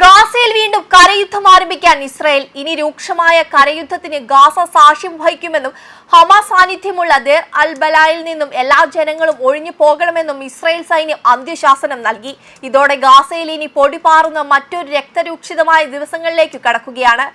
ഗാസയിൽ വീണ്ടും കരയുദ്ധം ആരംഭിക്കാൻ ഇസ്രായേൽ ഇനി രൂക്ഷമായ കരയുദ്ധത്തിന് ഗാസ സാക്ഷ്യം വഹിക്കുമെന്നും ഹമാസ് സാന്നിധ്യമുള്ള ദേർ അൽ ബലായിൽ നിന്നും എല്ലാ ജനങ്ങളും ഒഴിഞ്ഞു പോകണമെന്നും ഇസ്രായേൽ സൈന്യം അന്ത്യശാസനം നൽകി. ഇതോടെ ഗാസയിൽ ഇനി പൊടിപാറുന്ന മറ്റൊരു രക്തരൂക്ഷിതമായ ദിവസങ്ങളിലേക്ക് കടക്കുകയാണ്.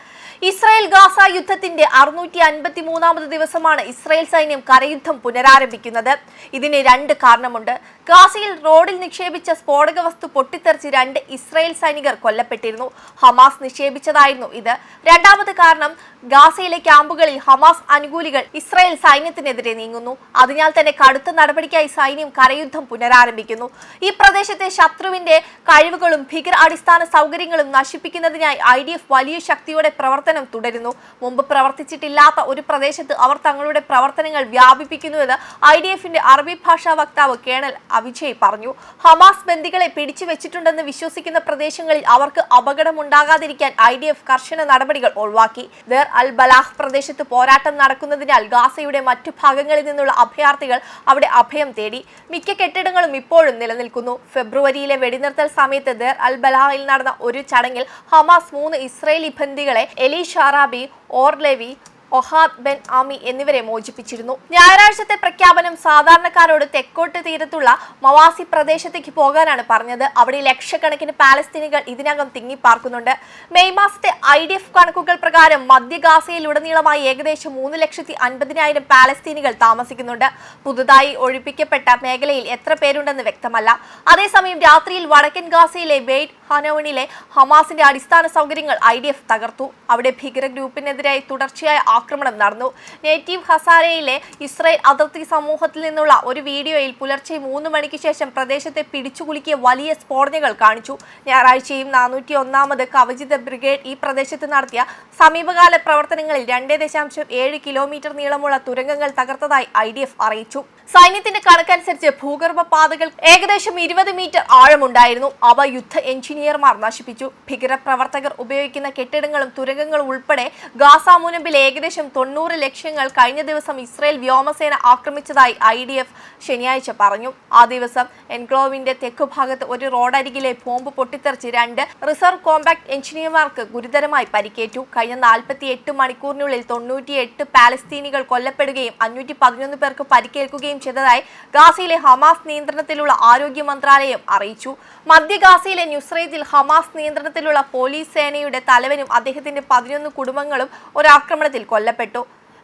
ഇസ്രായേൽ ഗാസ യുദ്ധത്തിന്റെ അറുന്നൂറ്റി അൻപത്തി മൂന്നാമത് ദിവസമാണ് ഇസ്രായേൽ സൈന്യം കരയുദ്ധം പുനരാരംഭിക്കുന്നത്. ഇതിന് രണ്ട് കാരണമുണ്ട്. ഗാസയിൽ റോഡിൽ നിക്ഷേപിച്ച സ്ഫോടക വസ്തു പൊട്ടിത്തെറിച്ച് രണ്ട് ഇസ്രായേൽ സൈനികർ കൊല്ലപ്പെട്ടിരുന്നു. ഹമാസ് നിക്ഷേപിച്ചതായിരുന്നു ഇത്. രണ്ടാമത് കാരണം ഗാസയിലെ ക്യാമ്പുകളിൽ ഹമാസ് അനുകൂലികൾ ഇസ്രായേൽ സൈന്യത്തിനെതിരെ നീങ്ങുന്നു. അതിനാൽ തന്നെ കടുത്ത നടപടിക്കായി സൈന്യം കരയുദ്ധം പുനരാരംഭിക്കുന്നു. ഈ പ്രദേശത്തെ ശത്രുവിന്റെ കഴിവുകളും ഭീകര അടിസ്ഥാന സൗകര്യങ്ങളും നശിപ്പിക്കുന്നതിനായി ഐ വലിയ ശക്തിയോടെ പ്രവർത്തനം തുടരുന്നു. മുമ്പ് പ്രവർത്തിച്ചിട്ടില്ലാത്ത ഒരു പ്രദേശത്ത് അവർ തങ്ങളുടെ പ്രവർത്തനങ്ങൾ വ്യാപിപ്പിക്കുന്നുവെന്ന് ഐ ഡി എഫിന്റെ അറബി ഭാഷാ വക്താവ് കേണൽ അവിജയ് പറഞ്ഞു. ഹമാസ് ബന്ദികളെ പിടിച്ചു വെച്ചിട്ടുണ്ടെന്ന് വിശ്വസിക്കുന്ന പ്രദേശങ്ങളിൽ അവർക്ക് അപകടമുണ്ടാകാതിരിക്കാൻ ഐ ഡി എഫ് കർശന നടപടികൾ ഒഴിവാക്കി. ദർ അൽ ബലാഹ് പ്രദേശത്ത് പോരാട്ടം നടക്കുന്നതിനാൽ ഗാസയുടെ മറ്റു ഭാഗങ്ങളിൽ നിന്നുള്ള അഭയാർത്ഥികൾ അവിടെ അഭയം തേടി. മിക്ക കെട്ടിടങ്ങളും ഇപ്പോഴും നിലനിൽക്കുന്നു. ഫെബ്രുവരിയിലെ വെടിനിർത്തൽ സമയത്ത് ദർ അൽ ബലാഹിൽ നടന്ന ഒരു ചടങ്ങിൽ ഹമാസ് മൂന്ന് ഇസ്രയേലി ബന്ദികളെ എലി ഷാറാബി ഓർലെവി ഒഹാദ് ബെൻ ആമി എന്നിവരെ മോചിപ്പിച്ചിരുന്നു. ഞായറാഴ്ചത്തെ പ്രഖ്യാപനം സാധാരണക്കാരോട് തെക്കോട്ട് തീരത്തുള്ള മവാസി പ്രദേശത്തേക്ക് പോകാനാണ് പറഞ്ഞത്. അവിടെ ലക്ഷക്കണക്കിന് പാലസ്തീനികൾ ഇതിനകം തിങ്ങിപ്പാർക്കുന്നുണ്ട്. മെയ് മാസത്തെ ഐ ഡി എഫ് കണക്കുകൾ പ്രകാരം മധ്യ ഗാസയിലുടനീളമായി ഏകദേശം മൂന്ന് ലക്ഷത്തി അൻപതിനായിരം പാലസ്തീനികൾ താമസിക്കുന്നുണ്ട്. പുതുതായി ഒഴിപ്പിക്കപ്പെട്ട മേഖലയിൽ എത്ര പേരുണ്ടെന്ന് വ്യക്തമല്ല. അതേസമയം രാത്രിയിൽ വടക്കൻ ഗാസയിലെ വെയ്റ്റ് ഹനോണിലെ ഹമാസിന്റെ അടിസ്ഥാന സൗകര്യങ്ങൾ ഐ തകർത്തു. അവിടെ ഭീകര ഗ്രൂപ്പിനെതിരായി തുടർച്ചയായ ആക്രമണം നടന്നു. നേറ്റീവ് ഹസാരയിലെ ഇസ്രായേൽ അതിർത്തി സമൂഹത്തിൽ നിന്നുള്ള ഒരു വീഡിയോയിൽ പുലർച്ചെ മൂന്ന് മണിക്ക് ശേഷം പ്രദേശത്തെ പിടിച്ചുകുലുക്കിയ വലിയ സ്ഫോടനങ്ങൾ കാണിച്ചു. ഞായറാഴ്ചയും നാനൂറ്റി ഒന്നാമത് കവചിത ബ്രിഗേഡ് ഈ പ്രദേശത്ത് നടത്തിയ സമീപകാല പ്രവർത്തനങ്ങളിൽ രണ്ടേ ദശാംശം ഏഴ് കിലോമീറ്റർ നീളമുള്ള തുരങ്കങ്ങൾ തകർത്തതായി ഐ ഡി എഫ് അറിയിച്ചു. സൈന്യത്തിന്റെ കണക്കനുസരിച്ച് ഭൂഗർഭ പാതകൾ ഏകദേശം ഇരുപത് മീറ്റർ ആഴമുണ്ടായിരുന്നു. അവ യുദ്ധ എഞ്ചിനീയർമാർ നശിപ്പിച്ചു. ഭീകരപ്രവർത്തകർ ഉപയോഗിക്കുന്ന കെട്ടിടങ്ങളും തുരങ്കങ്ങളും ഉൾപ്പെടെ ഗാസ മുനമ്പിൽ ഏകദേശം തൊണ്ണൂറ് ലക്ഷ്യങ്ങൾ കഴിഞ്ഞ ദിവസം ഇസ്രയേൽ വ്യോമസേന ആക്രമിച്ചതായി ഐ ഡി എഫ് ശനിയാഴ്ച പറഞ്ഞു. ആ ദിവസം എൻക്ലോവിന്റെ തെക്കുഭാഗത്ത് ഒരു റോഡരികിലെ ബോംബ് പൊട്ടിത്തെറിച്ച് രണ്ട് റിസർവ് കോമ്പാക്ട് എഞ്ചിനീയർമാർക്ക് ഗുരുതരമായി പരിക്കേറ്റു. കഴിഞ്ഞ നാൽപ്പത്തി എട്ട് മണിക്കൂറിനുള്ളിൽ തൊണ്ണൂറ്റിയെട്ട് പാലസ്തീനികൾ കൊല്ലപ്പെടുകയും അഞ്ഞൂറ്റി പതിനൊന്ന് പേർക്ക് പരിക്കേൽക്കുകയും ചെയ്തതായി ഗാസയിലെ ഹമാസ് നിയന്ത്രണത്തിലുള്ള ആരോഗ്യ മന്ത്രാലയം അറിയിച്ചു. മധ്യ ഗാസയിലെ ന്യൂസ്രേജിൽ ഹമാസ് നിയന്ത്രണത്തിലുള്ള പോലീസ് സേനയുടെ തലവനും അദ്ദേഹത്തിന്റെ പതിനൊന്ന് കുടുംബങ്ങളും ഒരാക്രമണത്തിൽ കൊല്ലപ്പെട്ടു.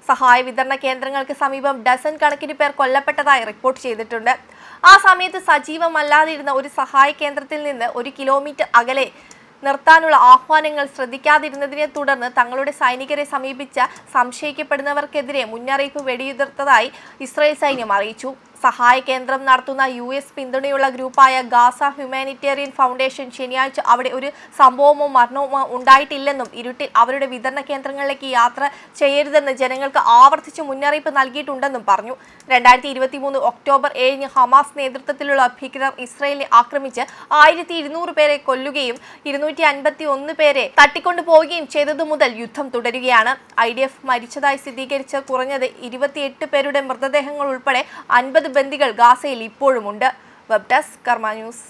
സഹായ വിതരണ കേന്ദ്രങ്ങൾക്ക് സമീപം ഡസൻ കണക്കിന് പേർ കൊല്ലപ്പെട്ടതായി റിപ്പോർട്ട് ചെയ്തിട്ടുണ്ട്. ആ സമയത്ത് സജീവമല്ലാതിരുന്ന ഒരു സഹായ കേന്ദ്രത്തിൽ നിന്ന് ഒരു കിലോമീറ്റർ അകലെ നിർത്താനുള്ള ആഹ്വാനങ്ങൾ ശ്രദ്ധിക്കാതിരുന്നതിനെ തുടർന്ന് തങ്ങളുടെ സൈനികരെ സമീപിച്ച സംശയിക്കപ്പെടുന്നവർക്കെതിരെ മുന്നറിയിപ്പ് വെടിയുതിർത്തതായി ഇസ്രായേൽ സൈന്യം അറിയിച്ചു. സഹായ കേന്ദ്രം നടത്തുന്ന യു എസ് പിന്തുണയുള്ള ഗ്രൂപ്പായ ഗാസ ഹ്യൂമാനിറ്റേറിയൻ ഫൗണ്ടേഷൻ ശനിയാഴ്ച അവിടെ ഒരു സംഭവമോ മരണമോ ഉണ്ടായിട്ടില്ലെന്നും ഇരുട്ടിൽ അവരുടെ വിതരണ കേന്ദ്രങ്ങളിലേക്ക് യാത്ര ചെയ്യരുതെന്ന് ജനങ്ങൾക്ക് ആവർത്തിച്ച് മുന്നറിയിപ്പ് നൽകിയിട്ടുണ്ടെന്നും പറഞ്ഞു. രണ്ടായിരത്തി ഇരുപത്തി മൂന്ന് ഒക്ടോബർ ഏഴിന് ഹമാസ് നേതൃത്വത്തിലുള്ള ഭീകരർ ഇസ്രയേലിനെ ആക്രമിച്ച് ആയിരത്തി ഇരുന്നൂറ് പേരെ കൊല്ലുകയും ഇരുന്നൂറ്റി അൻപത്തി ഒന്ന് പേരെ തട്ടിക്കൊണ്ടു പോവുകയും ചെയ്തതു മുതൽ യുദ്ധം തുടരുകയാണ്. ഐ ഡി എഫ് മരിച്ചതായി സ്ഥിരീകരിച്ച കുറഞ്ഞത് ഇരുപത്തിയെട്ട് പേരുടെ മൃതദേഹങ്ങൾ ഉൾപ്പെടെ അൻപത് ബന്ദികൾ ഗാസയിൽ ഇപ്പോഴുമുണ്ട്. Web desk Karma news